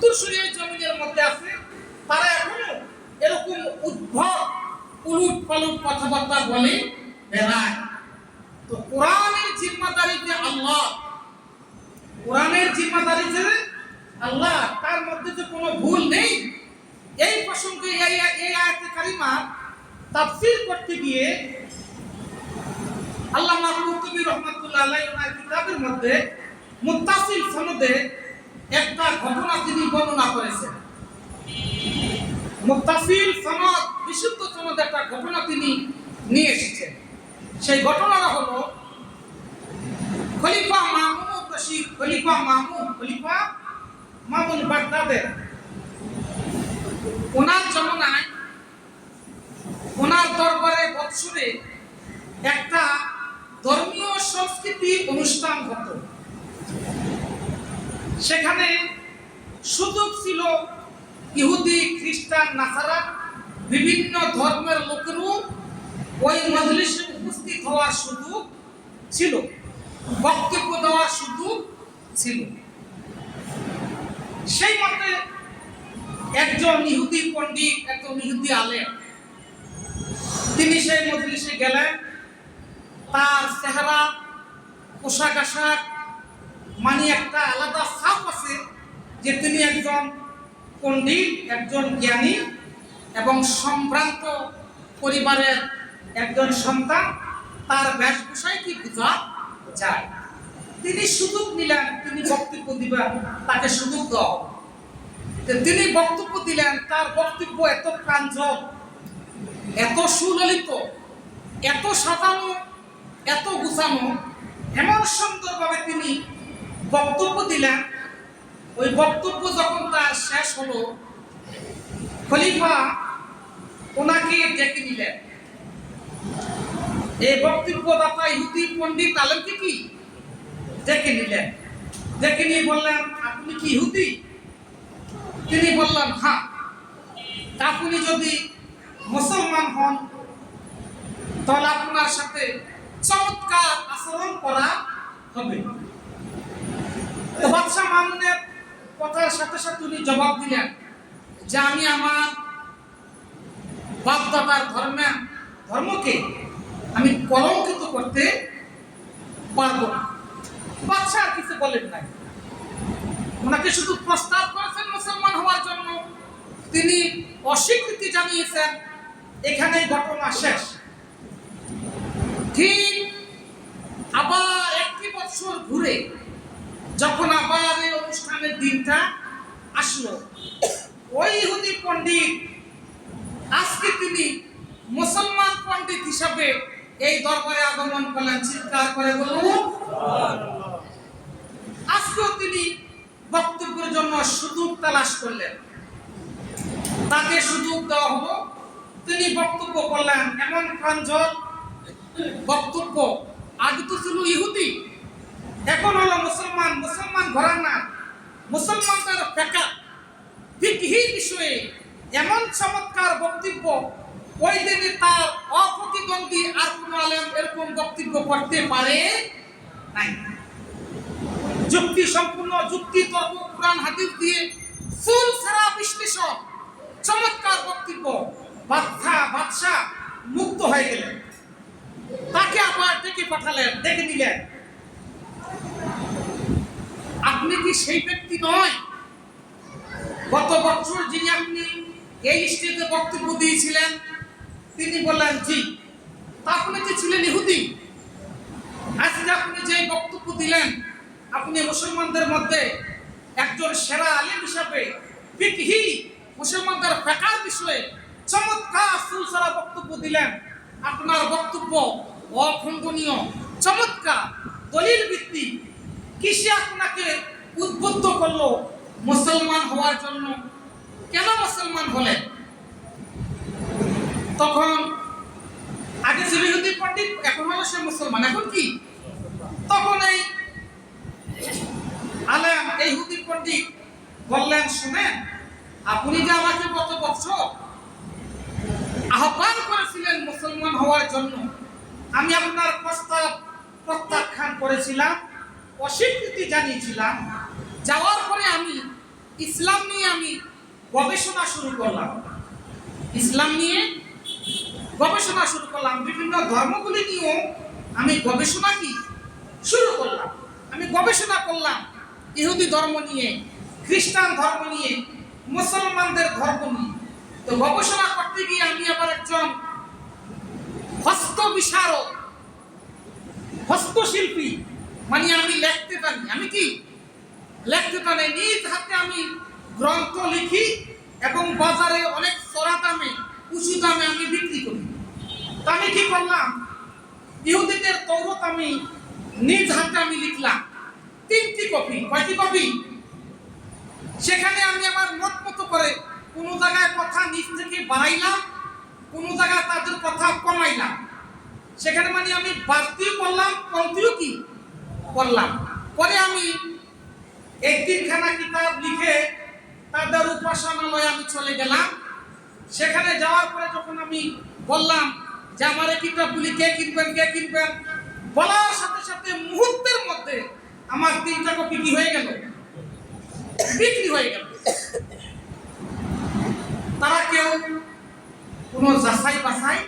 উত্তরসূরি এই জমিনের মধ্যে আছে তারা এখনও এরকম উদ্ভব উলুট পালুট কথাবার্তা বলে বেড়ায় তো কোরআনের জিম্মাদারি যে আল্লাহ কোরআনের জিম্মাদারি যে আল্লাহ তার মধ্যে যে কোনো ভুল নেই এই প্রসঙ্গে এই আয়াতে কারিমা তাফসীর করতে গিয়ে আল্লামা কুতুবী রহমাতুল্লাহ আলাইহি ওনার কিতাবের মধ্যে মুত্তাসিল সনদে একটা ঘটনা তিনি বর্ণনা করেছেন। মুত্তাসিল সনদ, বিশুদ্ধ সনদ একটা ঘটনা তিনি নিয়ে এসেছেন। সেই ঘটনাটা হলো, খলিফা মামুন রশিদ, খলিফা মামুন খলিফা মামুন বাগদাদের। ওনার জমানায় ওনার দরবারে বৎসরে একটা ধর্মীয় সংস্কৃতি অনুষ্ঠান হতো। সেখানে সুযোগ ছিল ইহুদি, খ্রিস্টান, নাসারা, বিভিন্ন ধর্মের লোকেরও ওই মজলিসে উপস্থিত হওয়ার সুযোগ ছিল, বক্তব্য দেওয়ার সুযোগ ছিল। সেই মতে একজন ইহুদি পণ্ডিত, একজন ইহুদি আলেম, তিনি সেই মজলিসে গেলেন। তার চেহারা, পোশাক আশাক মানে একটা আলাদা ছাপ আছে যে তিনি একজন পণ্ডিত, একজন জ্ঞানী এবং সম্ভ্রান্ত পরিবারের একজন সন্তান, তার বেশভূষায় কি বোঝা যায়? তিনি সুযোগ নিলেন, তিনি বক্তব্য দিবেন, তাকে সুযোগ দেওয়া তো তিনি বক্তব্য দিলেন, তার বক্তব্য এত প্রাঞ্জল এত সুললিত, এত সাজানো, এত গুছানো, এমন সুন্দরভাবে তিনি বক্তব্য দিলেন। ওই বক্তব্য যখন তার শেষ হলো, খলিফা ওনাকে ডেকে নিলেন। এই বক্তব্যদাতা ইহুদি পণ্ডিত আলমকে কি? ডেকে নিলেন। ডেকে নিয়ে বললেন, আপনি কি ইহুদি? তিনি বললেন হ্যাঁ আপনি যদি মুসলমান হন, তাহলে আপনার সাথে চমৎকার আচরণ করা হবে। তো বাদশাহ মামুনের কথার সাথে সাথে উনি জবাব দিলেন যে আমি আমার বাপদাদার ধর্মে, ধর্মকে আমি কলঙ্কিত করতে পারব না। বাদশাহ আর কিছু বলেন নাই। ওনাকে শুধু প্রস্তাব করেছেন মুসলমান হওয়ার জন্য। তিনি অস্বীকৃতি জানিয়েছেন, এখানেই ঘটনা শেষ। ঠিক আবার একটি বছর ঘুরে যখন আবার এই অনুষ্ঠানের দিনটা আসলো, ওই ইহুদি পণ্ডিত, আজকে তিনি মুসলমান পণ্ডিত হিসাবে এই দরবারে আগমন করলেন, চিৎকার করে বলুন। আজকেও তিনি বক্তব্যের জন্য সুযোগ তালাশ করলেন। তাকে সুযোগ দেওয়া হলো। তিনি বক্তব্য করলেন, এমন প্রাঞ্জল বক্তব্য আগে তো ছিল ইহুদি। এখন হলো মুসলমান মুসলমান ঘরানা মুসলমানদের ফেকা ফিকহি বিষয়ে এমন চমৎকার বক্তব্য, ওই দিনে তার অপ্রতিদ্বন্দ্বী আর কোন আলেম এরকম বক্তব্য করতে পারে নাই। যুক্তি সম্পূর্ণ, যুক্তি, তর্ক, কোরআন, হাদিস দিয়ে ফুল সারা বিশ্লেষণ, চমৎকার বক্তব্য। বাদশা বাদশা মুক্ত হয়ে গেলেন। তাকে আবার ডেকে পাঠালেন, ডেকে নিলেন। আপনি কি সেই ব্যক্তি নয়? গত বছর যিনি আপনি এই স্টেজে বক্তব্য দিয়েছিলেন, তিনি বললেন, জি আপনি কি ছিলেন ইহুদি? আজকে আপনি যে বক্তব্য দিলেন, আপনি মুসলমানদের মধ্যে একজন সেরা আলিম হিসাবে ফিকহি, মুসলমানদের ফেকার বিষয়ে চমৎকার সুলসারা বক্তব্য দিলেন। আপনার বক্তব্য অখণ্ডনীয়, চমৎকার। দলিল ভিত্তি কিসে আপনাকে উদ্বুদ্ধ করল মুসলমান হওয়ার জন্য? কেন মুসলমান হলেন তখন আগে ছিল ইহুদি পণ্ডিত, এখন হলো সে মুসলমান। এখন কি? তখন এই আলেম, এই হুদি পণ্ডিত বললেন, শুনেন, আপনি যে আমাকে গত বছর আহ্বান করেছিলেন মুসলমান হওয়ার জন্য, আমি আপনার প্রস্তাব প্রত্যাখ্যান করেছিলাম, অস্বীকৃতি জানিয়েছিলাম। যাওয়ার পরে আমি ইসলাম নিয়ে আমি গবেষণা শুরু করলাম। ইসলাম নিয়ে গবেষণা শুরু করলাম। বিভিন্ন ধর্মগুলি নিয়েও আমি গবেষণা কি শুরু করলাম। আমি গবেষণা করলাম ইহুদি ধর্ম নিয়ে, খ্রিস্টান ধর্ম নিয়ে, মুসলমানদের ধর্ম নিয়ে। তো গবেষণা করতে গিয়ে আমি আবার একজন হস্ত বিশারদ হস্তশিল্পী। মানে আমি লিখতে পারি আমি কি? লিখতে পারি নিজ হাতে আমি গ্রন্থ লিখি এবং বাজারে অনেক চড়া দামে, উঁচু দামে আমি বিক্রি করি। তা আমি কি করলাম? ইহুদিদের তৌরত আমি নিজ হাতে আমি লিখলাম। তিনটি কপি। কয়টি কপি? সেখানে আমি আমার মত মতো করে কোনো জায়গায় কথা নিজ থেকে বাড়াইলাম, কোনো জায়গায় তাদের কথা কমাইলাম। সেখানে মানে আমি বাড়তিও করলাম, কমতিও কি করলাম। পরে আমি একদিনখানা কিতাব লিখে তাদের উপাসনালয়ে আমি চলে গেলাম। সেখানে যাওয়ার পরে যখন আমি বললাম যে, আমার এই কিতাবগুলি কে কিনবেন কে কিনবেন? বলার সাথে সাথে মুহূর্তের মধ্যে আমার তিনটা কপি কি হয়ে গেল? বিক্রি হয়ে গেল। তারা কেউ কোনো যাচাই বাছাই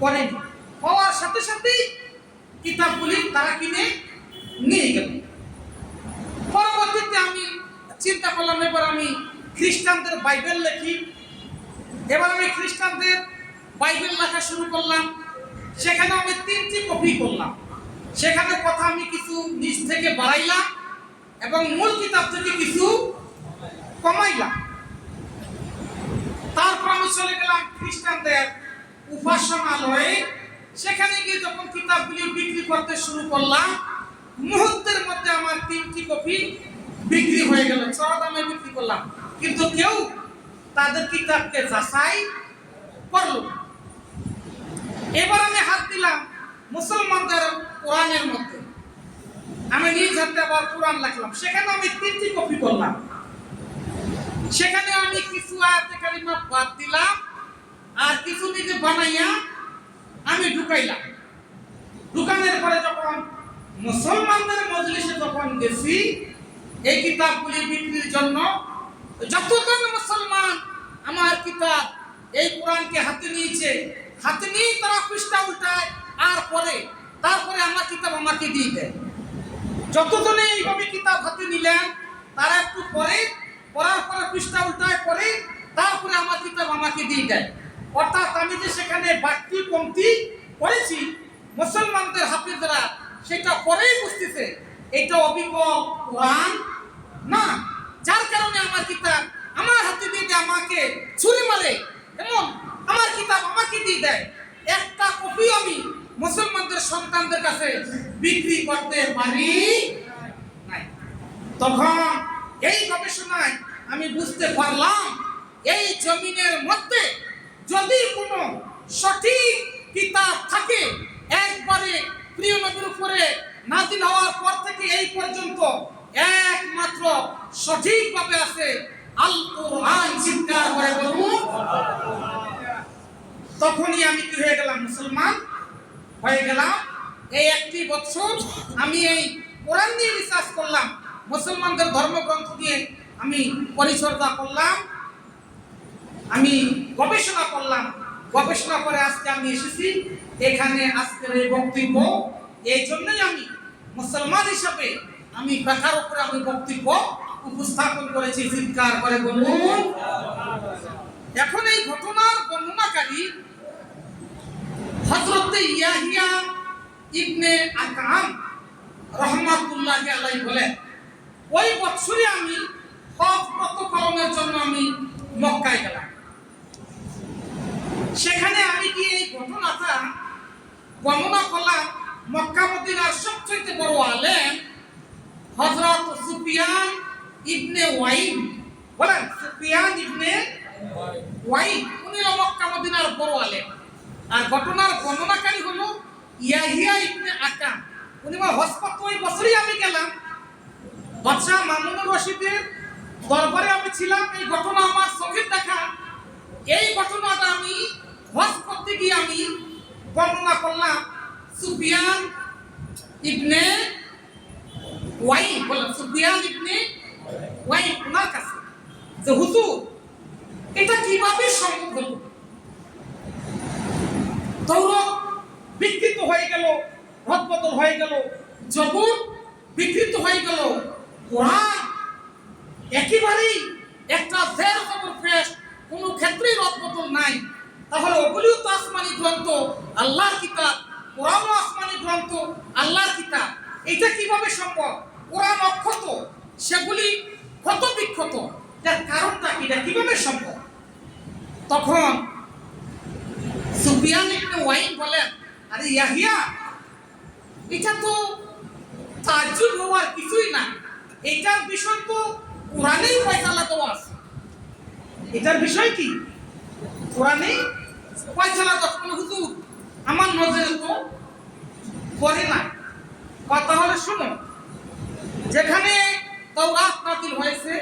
করেনি। হওয়ার সাথে সাথেই কিতাবগুলি তারা কিনে নিয়ে গেল। পরবর্তীতে আমি চিন্তা করলাম, এবার আমি খ্রিস্টানদের বাইবেল লেখি। এবার আমি খ্রিস্টানদের বাইবেল লেখা শুরু করলাম। সেখানে আমি তিনটি কপি করলাম। সেখানে কথা আমি কিছু নিচ থেকে বাড়াইলাম এবং মূল কিতাব থেকে কিছু কমাইলাম। তারপর আমি চলে গেলাম খ্রিস্টানদের উপাসনালয়ে। সেখানে গিয়ে যখন কিতাবগুলি বিক্রি করতে শুরু করলাম, মুহূর্তের মধ্যে আমার তিনটি কপি বিক্রি হয়ে গেল, চড়া দামে বিক্রি করলাম। কিন্তু কেউ তাদের কিতাবকে যাচাই করল। এবার আমি হাত দিলাম মুসলমানদের কোরআনের মধ্যে। আমি নিজ হাতে আবার কোরআন লাগলাম সেখানে আমি তিনটি কপি করলাম। সেখানে আমি কিছু আয়াতে কারিমা বাদ দিলাম, আর কিছু নিজে বানাইয়া আমি ঢুকাইলাম। ঢুকানোর পরে যখন মুসলমানদের মজলিসে যখন গেছি, এই কিতাবগুলি বিক্রির জন্য যতজন মুসলমান আমার কিতাব এই কোরআনকে হাতে নিয়েছে, হাতে নিয়ে তারা পৃষ্ঠা উল্টায়, আর পরে, তারপরে আমার কিতাব আমাকে দিয়ে দেয়। যতজনে এইভাবে কিতাব হাতে নিলেন, তারা একটু পরে, পড়ার পরে পৃষ্ঠা উল্টায় পরে, তারপরে আমার কিতাব আমাকে দিয়ে দেয়। অর্থাৎ আমি যে সেখানে বাড়তি কমতি করেছি, মুসলমানদের হাতে হাফিজরা সেটা পরেই বুঝতেছে, এটা অবিকল কোরআন না। যার কারণে আমার কিতাব আমার হাতে দিয়ে আমাকে ছুরি মারে এমন আমার কিতাব আমাকে দিয়ে দেয়। একটা কপি আমি মুসলমানদের সন্তানদের কাছে বিক্রি করতে পারি তখন এই গবেষণায় আমি বুঝতে পারলাম, এই জমিনের মধ্যে যদি কোনো সঠিক কিতাব থাকে, একবারে প্রিয় নবীর উপরে নাজিল হওয়ার পর থেকে এই পর্যন্ত একমাত্র সঠিকভাবে আছে আল কোরআন চিৎকার করে বলুন। তখনই আমি কি হয়ে গেলাম, মুসলমান হয়ে গেলাম। এই একটি বছর আমি এই কোরআন নিয়ে রিসার্চ করলাম, মুসলমানদের ধর্মগ্রন্থ দিয়ে আমি পরিচর্যা করলাম। আমি গবেষণা করলাম। গবেষণা করে আজকে আমি এসেছি। এখানে আজকের এই বক্তব্য। এই জন্যই আমি মুসলমান হিসাবে আমি বেকার উপরে আমি বক্তব্য উপস্থাপন করেছি, চিৎকার করে বলুন। এখন এই ঘটনার বর্ণনাকারী হযরত ইয়াহিয়া ইবনে আকাম রহমাতুল্লাহ আলাই বলেন, ওই বছরে আমি হজ পালনের জন্য আমি মক্কায় গেলাম সেখানে আমি কি এই ঘটনাটা বর্ণনা করলাম মক্কা মদিনার সবচেয়ে বড় আলেম হযরত সুফিয়ান ইবনে ওয়াইব বলেন, সুফিয়ান ইবনে ওয়াইব উনি মক্কা, মদিনার বড় আর ঘটনার বর্ণনাকারী হলো ইয়াহিয়া ইবনে আকাম উনি আমার হসপত ওই বছরই আমি গেলাম। বাদশাহ মামুনুর রশিদের দরবারে আমি ছিলাম। এই ঘটনা আমার চোখের দেখা। এই ঘটনাটা আমি হজ করতে গিয়ে আমি বর্ণনা করলাম। সুফিয়ান ইবনে ওয়াই বললাম সুফিয়ান ইবনে ওয়াইফ ওনার কাছে যে হুজুর এটা কীভাবে সম্ভব হলো? তৌরত বিকৃত হয়ে গেল, রদবদল হয়ে গেল জবর বিকৃত হয়ে গেল কোরআন একেবারেই একটা জের খবর ফ্রেশ কোনো ক্ষেত্রেই রদবদল নাই তাহলে ওগুলিও তো আসমানি গ্রন্থ আল্লাহর কিতাব কোরআনও আসমানি গ্রন্থ আল্লাহর কিতাব এটা কীভাবে সম্ভব কোরআন অক্ষত সেগুলি ক্ষত বিক্ষত যার কারণটা কি এটা কীভাবে সম্ভব তখন সুফিয়ান ইবনে ওয়াইন বলেন আরে ইয়াহিয়া এটা তো তাজ্জুব হওয়ার কিছুই না এটার বিষয় তো কোরআনেই ফয়সালা দেওয়া আছে। এটার বিষয় কি? কোরআনেই ফয়সালা কোনো হুজুর, আমার নজরে তো করে না বা তাহলে শুনো, যেখানে তাওরাত নাজিল হয়েছে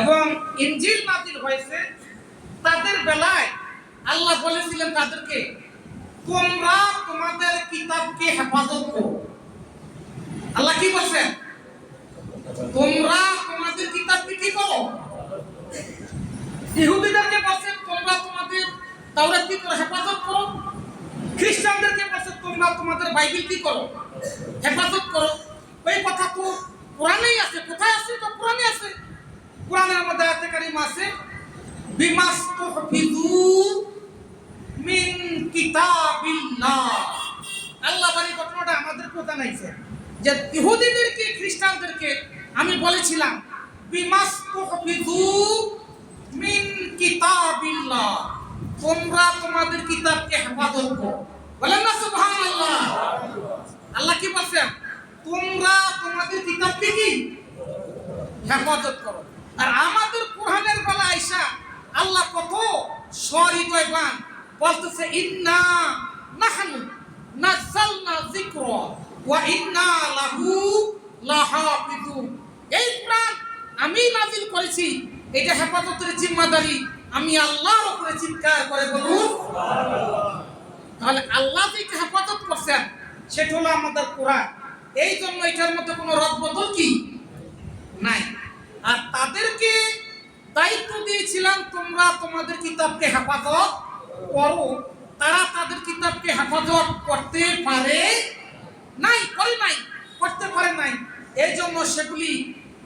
এবং ইনজিল নাজিল হয়েছে, তাদের বেলায় আল্লাহ বলেছিলেন তাদেরকে, তোমরা তোমাদের কিতাবকে হেফাজত করো। আল্লাহ কি বলছেন? তোমরা তোমাদের কিতাবকে কি করো। ইহুদিদেরকে বলছেন, তোমরা তোমাদের তাওরাত কি করো? হেফাজত করো। খ্রিস্টানদেরকে বলছেন, তোমরা তোমাদের বাইবেল কি করো? হেফাজত করো। ওই কথা তো কোরআনেই আছে। কোথায় আছে? তো কোরআনে আছে। কোরআনের মধ্যে আয়াতে কারিমা আছে বিমাস্তুহফিজু মিন কিতাবিল্লাহ। আল্লাহ বাড়ি ঘটনাটা আমাদের কথা নাইছে যে ইহুদিদেরকে, খ্রিস্টানদেরকে আমি বলেছিলাম মিন কিতাবিল্লাহ। তোমরা তোমাদের কিতাবকে হেফাজত করো। বলেন না সুবহানাল্লাহ। আল্লাহ কি বলছেন? তোমরা তোমাদের কিতাবকে কি হেফাজত করো। আর আমাদের কোরআনের বেলা আইসা আল্লাহ কত সহৃদয়বান। বলতেছে, ইন্না নাহনু নাযালনা যিকরা ওয়া ইন্না লাহু লাহাফিজুন। এই কোরআন আমি নাজিল করেছি, এটা হেফাজতের জিম্মাদারি। আমি আল্লাহর উপরে চিৎকার করে বলুন তাহলে আল্লাহ এটা হেফাজত করছেন, সেটা হলো আমাদের কোরআন। এই জন্য এটার মধ্যে কোনো রদবদল কি? নাই। আর তাদেরকে দায়িত্ব দিয়েছিলাম, তোমরা তোমাদের কিতাবকে হেফাজত করো। তারা তাদের কিতাবকে হেফাজত করতে পারে নাই, করে নাই, করতে পারে নাই। এই জন্য সেগুলি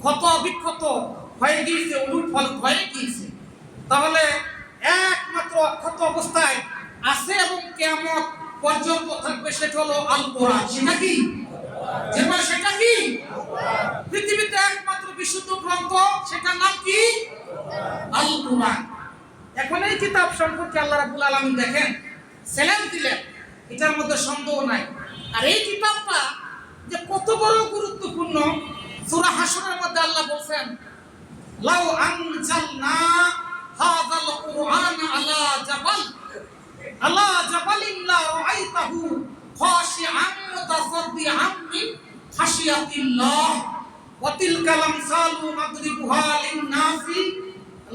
ক্ষত বিক্ষত হয়ে গিয়েছে উলুট ফলট হয়ে গিয়েছে। তাহলে একমাত্র অক্ষত অবস্থায় আছে এবং কেমন পর্যন্ত থাকবে, সেটা হলো আল কোরআন সেটা কি? সেটা কি? পৃথিবীতে একমাত্র বিশুদ্ধ গ্রন্থ, সেটার নাম কি? আল এখন এই কিতাব সম্পর্কে আল্লাহ রাব্বুল আলামিন দেখেন, সেলেম দিলেন, এটার মধ্যে সন্দেহ নাই। আর এই কিতাবটা যে কত বড় গুরুত্বপূর্ণ সূরা হাশরের মধ্যে আল্লাহ বলছেন, লাউ আনজালনা হাযাল কুরআন আলা জাবাল। আলা জাবালিন লা রাআইতাহু খাশিআন মুতাসাদ্দিআন মিন খাশিয়াতিল্লাহ। ওয়া তিলকাল আমসালু নাদরিবুহা লিন-নাসি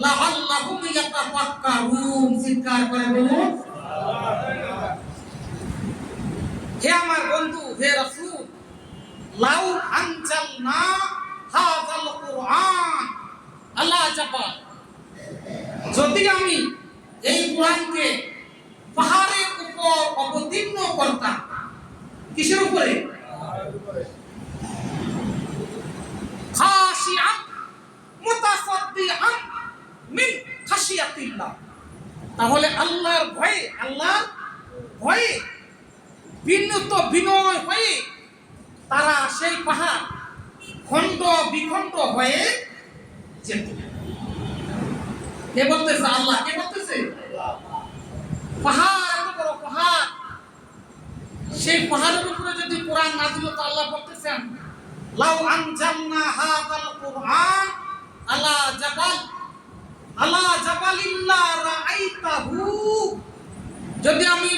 লাআল্লাহুম ইয়াতাফাক্কারুন। চিৎকার করে বলুন হে আমার বন্ধু হে রাসূল লাউ আনজালনা হাযাল কুরআন আলা জাবাল যদি আমি এই কোরআনকে পাহাড়ের উপর অবতীর্ণ করতাম কিসের উপরে খাশিআন মুতাসাদ্দিআন মিন খাশিয়াতিল্লাহ তাহলে আল্লাহর ভয়ে আল্লাহর ভয়ে বিনত বিনয় হয়ে তারা সেই পাহাড় খণ্ড বিখণ্ড হয়ে যেত কে বলতেছে, আল্লাহ, কে বলতেছে? পাহাড় এত পাহাড়। সেই পাহাড়ের উপরে যদি কোরআন নাজিল হতো, আল্লাহ বলতেছেন, লাউ আনজালনা হাযাল কুরআন, আলা জাবাল, আলা জাবালিল্লা রাআইতাহু। যদি আমি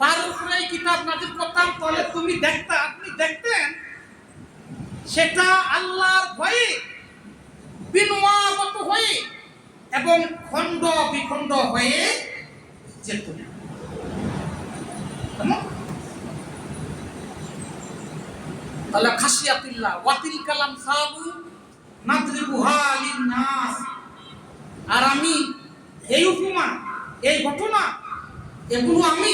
পার উপরে এই কিতাব নাজিল করতাম, তাহলে তুমি দেখতা, আপনি দেখতেন, সেটা আল্লাহর ভয়ে বিনয়াগত হয়ে এবং খণ্ড বিখণ্ড হয়ে যেত তাহলে খাসিয়াতিল্লাহ ওয়াতিল কালাম সাহাবু নাদরিবুহা নাস আর আমি এই উপমা, এই ঘটনা, এগুলো আমি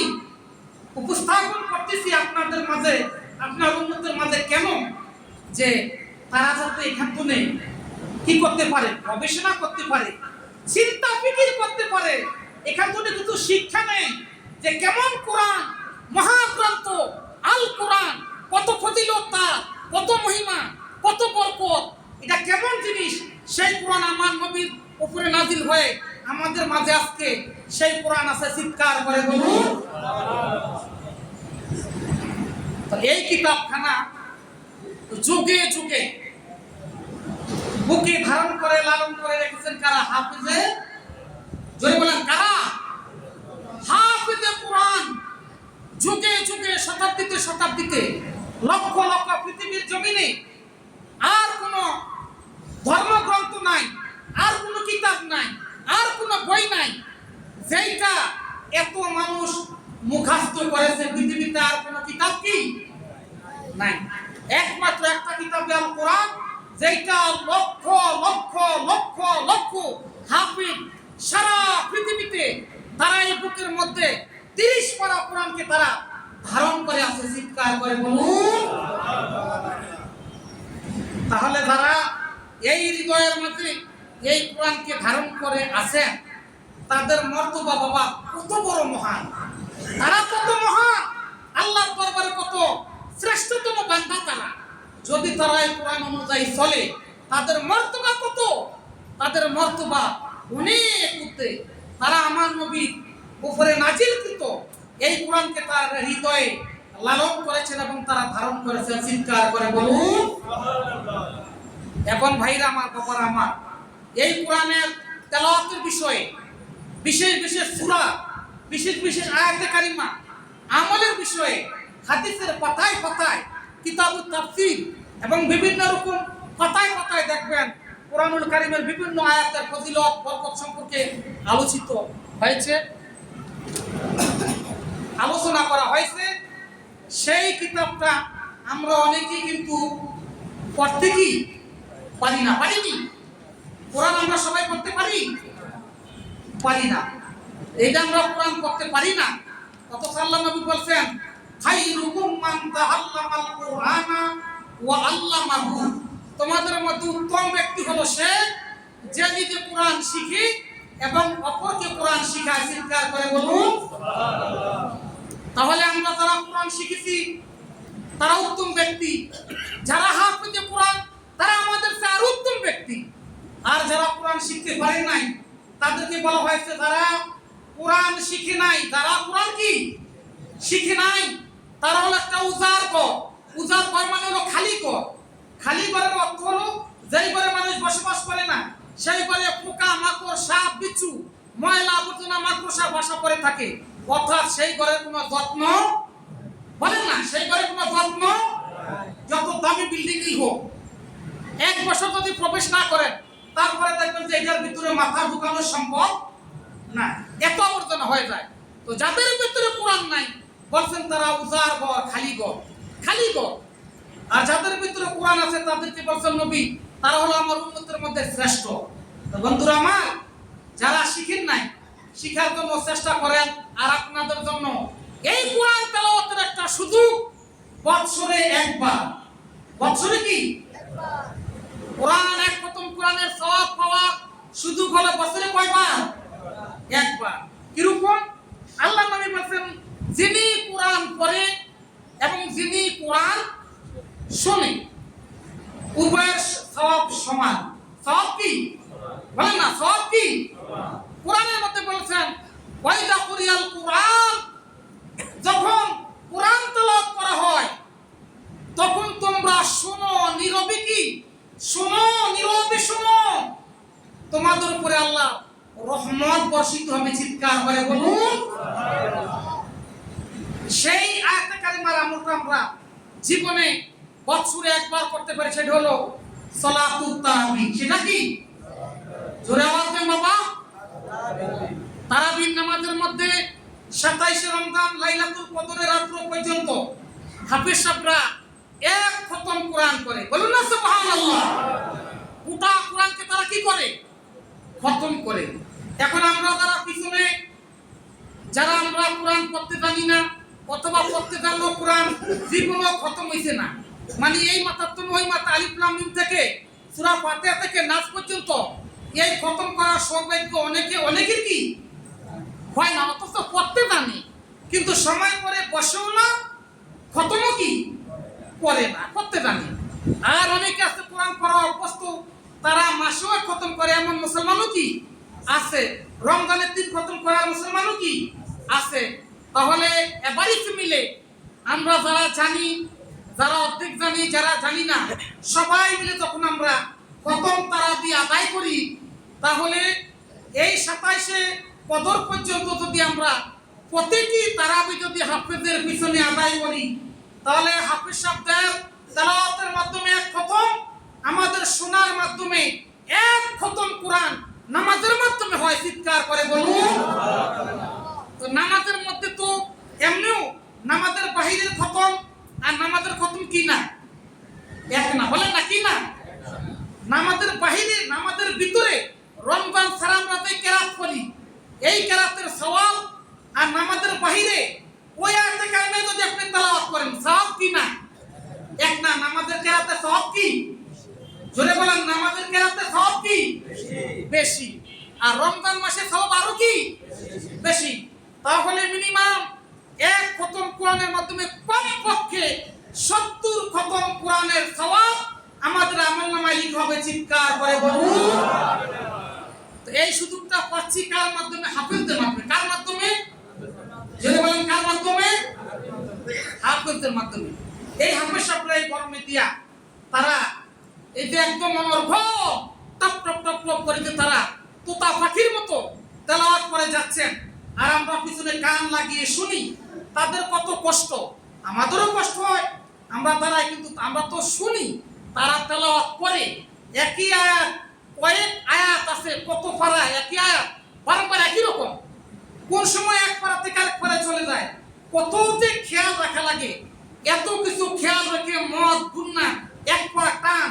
উপস্থাপন করতেছি আপনাদের মাঝে, আপনার উন্নতের মাঝে কেন? যে তারা যাতে এখান থেকে কি করতে পারে, গবেষণা করতে পারে চিন্তা ফিকির করতে পারে। এখান থেকে কিন্তু শিক্ষা নেই যে কেমন কোরআন, মহাগ্রন্থ, আল কোরআন, কত ফজিলত কত মহিমা, কত বরকত, এটা কেমন জিনিস? সেই কোরআন আমার নবীর উপরে নাজিল হয়ে আমাদের মাঝে আজকে সেই কোরআন আছে চিৎকার করে বলুন। এই কিতাবখানা যুগে যুগে বুকে ধারণ করে, লালন করে হাফিজে? জোরে বলেন, কারা? হাফিজে কোরআন যুগে যুগে, শতাব্দীতে শতাব্দীতে, লক্ষ লক্ষ পৃথিবীর জমিনে আর কোনো ধর্মগ্রন্থ নাই, আর কোনো কিতাব নাই, আর কোনো বই নাই, যেইটা এত মানুষ মুখাস্ত করেছে পৃথিবীতে আর কোনো কিতাব কি? নাই। একমাত্র একটা কিতাব কোরআন যেটা লক্ষ লক্ষ লক্ষ লক্ষ হাফিজ সারা পৃথিবীতে তারা এই বুকের মধ্যে তিরিশ পারা কোরআনকে তারা ধারণ করে আছে, চিৎকার করে বলুন। তাহলে তারা এই হৃদয়ের মধ্যে এই কোরআনকে ধারণ করে আছেন, তাদের মর্তবা বাবা কত বড় মহান। তারা কত মহান। আল্লাহর দরবারে কত শ্রেষ্ঠতম বান্দা তারা। যদি তারা এই কোরআন অনুযায়ী চলে, তাদের মর্তবা কত? তাদের মর্তবা অনেক উঠতে তারা আমার নবীর উপরে নাজিলকৃত। এই কোরআনকে তার হৃদয়ে লালন করেছেন এবং তারা ধারণ করেছেন, চিৎকার করে বলুন। এখন ভাইরা আমার, বাবারা আমার, এই কোরআনের তেলাওয়াতের বিষয়ে বিশেষ বিশেষ সুরা, বিশেষ বিশেষ আয়াতে কারিমা, আমলের বিষয়ে, হাদিসের পাতায় পাতায় কিতাবুত তাফসীর এবং বিভিন্ন রকম পাতায় পাতায় দেখবেন কোরআনুল কারিমের বিভিন্ন আয়াতের ফজিলত, বরকত সম্পর্কে আলোচিত হয়েছে। আলোচনা করা হয়েছে। সেই কিতাবটা আমরা অনেকেই কিন্তু পড়তে কি পারি না? পারিনি কোরআন আমরা সবাই পড়তে পারি? পারি না। এইটা আমরা কোরআন পড়তে পারি না। অথচ আল্লাহ নবী বলছেন খাইরুকুম মান তাআল্লামাল কুরআনা ওয়া আল্লামাহু। তোমাদের মধ্যে উত্তম ব্যক্তি হলো সে যে নিজে কোরআন শিখে এবং অপরকে কোরআন শিখায় চিৎকার করে বলুন। তাহলে আমরা যারা কোরআন শিখেছি, তারা উত্তম ব্যক্তি। যারা হাফিজে কোরআন, তারা আমাদের চেয়ে আরও উত্তম ব্যক্তি। আর যারা কোরআন শিখতে পারে নাই, তাদেরকে বলা হয়েছে, যারা কোরআন শিখে নাই তারা কোরআন কি? শিখে নাই। তারা হলো একটা উজার কর উজার কর মানে হলো খালি কর খালি ঘরের অর্থ হলো যেই ঘরে মানুষ বসবাস করে না, সেই ঘরে পোকা, মাকড়, সাপ, বিচ্ছু, ময়লা আবর্জনা, মাকড়সা বাসা করে থাকে। অর্থাৎ সেই ঘরের কোনো যত্ন বলেন না, সেই ঘরে কোনো যত্ন যত দামি বিল্ডিংই হোক। এক বছর যদি প্রবেশ না করেন তারপরে দেখবেন যে এটার ভিতরে মাথা ঢুকানো সম্ভব না, এত আবর্জনা হয়ে যায়। তো যাদের ভিতরে কোরআন নাই বলছেন তারা উজার ঘর, খালি ঘর। খালি ঘর। আর যাদের ভিতরে কোরআন আছে, তাদেরকে বলছেন নবী, তারা হলো আমার উন্নতের মধ্যে শ্রেষ্ঠ। বন্ধুরা আমার, যারা শিখেন নাই, শিখার জন্য চেষ্টা করেন, আর আপনাদের জন্য এই কোরআন তেলাওয়াতের একটা সুযোগ বৎসরে একবার। বৎসরে কি? কোরআন এক প্রথম কোরআনের সওয়াব পাওয়া সুযোগ হলো বছরে কয়বার? একবার। কীরকম? আল্লাহ নবী বলেন যিনি কোরআন পড়ে এবং যিনি কোরআন শোনে উভয়ের সব সমান। সব কি? বলেন না সব কি? কোরআনের মধ্যে বলেছেন ওয়াইদা কুরিয়াল কোরআন যখন কোরআন তেলাওয়াত করা হয় তখন তোমরা শোনো নীরবে কি শোনো নীরবে শোনো তোমাদের উপরে আল্লাহ রহমত বর্ষিত হবে চিৎকার করে বলুন সেই আয়াতে কারিমার আমলটা আমরা জীবনে বছরে একবার করতে পারি, সেটা হলো সলাতুত তারাবি সেটা কি? জোরে আওয়াজ দেন বাবা। তারাবির নামাজের মধ্যে সাতাইশে রমজান লাইলাতুল কদরের রাত্র পর্যন্ত হাফিজ সাহেবরা এক খতম কোরআন করে। বলুন না, সুবহানাল্লাহ। গোটা কোরআনকে তারা কি করে? খতম করে। এখন আমরা যারা পিছনে, যারা আমরা কোরআন পড়তে জানি না অথবা পড়তে জানলেও কোরআন, জীবনও খতম হয়েছে না। মানে এই মাথার তুমি ওই মাথা আলিফলাম থেকে সুরা ফাতিহা থেকে নাচ পর্যন্ত এই খতম করার সৌভাগ্য অনেকে, অনেকের কি? হয় না, অথচ পড়তে জানে। কিন্তু সময় পরে বসেও না, খতমও কি? করে না করতে জানে। আর অনেকে আছে, কোরআন পড়া অভ্যস্ত, তারা মাসেও খতম করে। এমন মুসলমানও কি? আছে। রমজানের দিন খতম করার মুসলমানও কি? আছে। তাহলে এবারই মিলে আমরা যারা জানি, যারা অর্ধেক জানি, যারা জানি না, সবাই মিলে যখন আমরা খতম তারা দিয়ে আদায় করি, তাহলে এই সাতাইশে কদর পর্যন্ত যদি আমরা প্রতিটি তারাবি যদি হাফেজের পিছনে আদায় করি, তাহলে হাফিজ সাহেবদের তেলাওয়াতের মাধ্যমে এক খতম, আমাদের শোনার মাধ্যমে এক খতম কোরআন নামাজের মাধ্যমে হয়, চিৎকার করে বলুন। তো নামাজের মধ্যে তো এমনিও নামাজের বাহিরের খতম আর নামাজের খতম কি না? এক না বলেন না কি না? নামাজের বাহিরে নামাজের ভিতরে রমজান আমরা যে কেরাত করি এই কেরাতের সওয়াল আর নামাজের বাহিরে ওই আয়াতে কারিমে যদি আপনি তেলাওয়াত করেন সওয়াব কি না? এক না নামাজের কেরাতে সওয়াব কি? জোরে বলেন নামাজের কেরাতে সওয়াব কি? বেশি। আর রমজান মাসে সওয়াব আরও কি? বেশি। তাহলে মিনিমাম এক খতম কোরআনের মাধ্যমে কমপক্ষে সত্তর খতম কোরআনের সওয়াব আমাদের আমল নামায় লিখা হবে, চিৎকার করে বলুন। এই সুযোগটা পাচ্ছি কার মাধ্যমে? হাফিজদের মাধ্যমে। কার মাধ্যমে? যদি বলেন, কার মাধ্যমে? হাফিজদের মাধ্যমে। এই হাফিজ সাহেবরা গরমে দিয়া তারা এই একদম অনর্ঘ টপ টপ টপ টপ করে তারা তোতা পাখির মতো তেলাওয়াত করে যাচ্ছেন। আর আমরা পিছনে কান লাগিয়ে শুনি, তাদের কত কষ্ট। আমাদেরও কষ্ট হয়। আমরা তারা কিন্তু আমরা তো শুনি, তারা তেলাওয়াত করে। একই আয়াত, কয়েক আয়াত আছে, কত পারা, একই আয়াত, বারবার একই রকম। কোন সময় এক পারা থেকে আরেক পারে চলে যায়। কত যে খেয়াল রাখা লাগে। এত কিছু খেয়াল রেখে মদ গুন্না এক পারা টান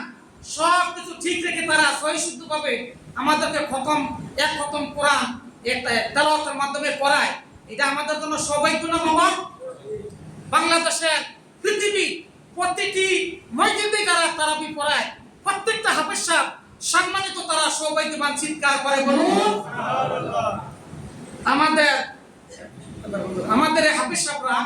সব কিছু ঠিক রেখে তারা সহিশুদ্ধ ভাবে আমাদেরকে খতম, এক খতম কোরআন তেলাওয়াতের মাধ্যমে করায়। এটা আমাদের জন্য সৌভাগ্য না বাবা? বাংলাদেশের পৃথিবী প্রতিটি মসজিদে যারা তারাবি পড়ায় প্রত্যেকটা হাফেজ সাহেব সম্মানিত তারা সৌভাগ্যবান চিৎকার করে বলুন আমাদের আমাদের হাফিজ সাহেবরা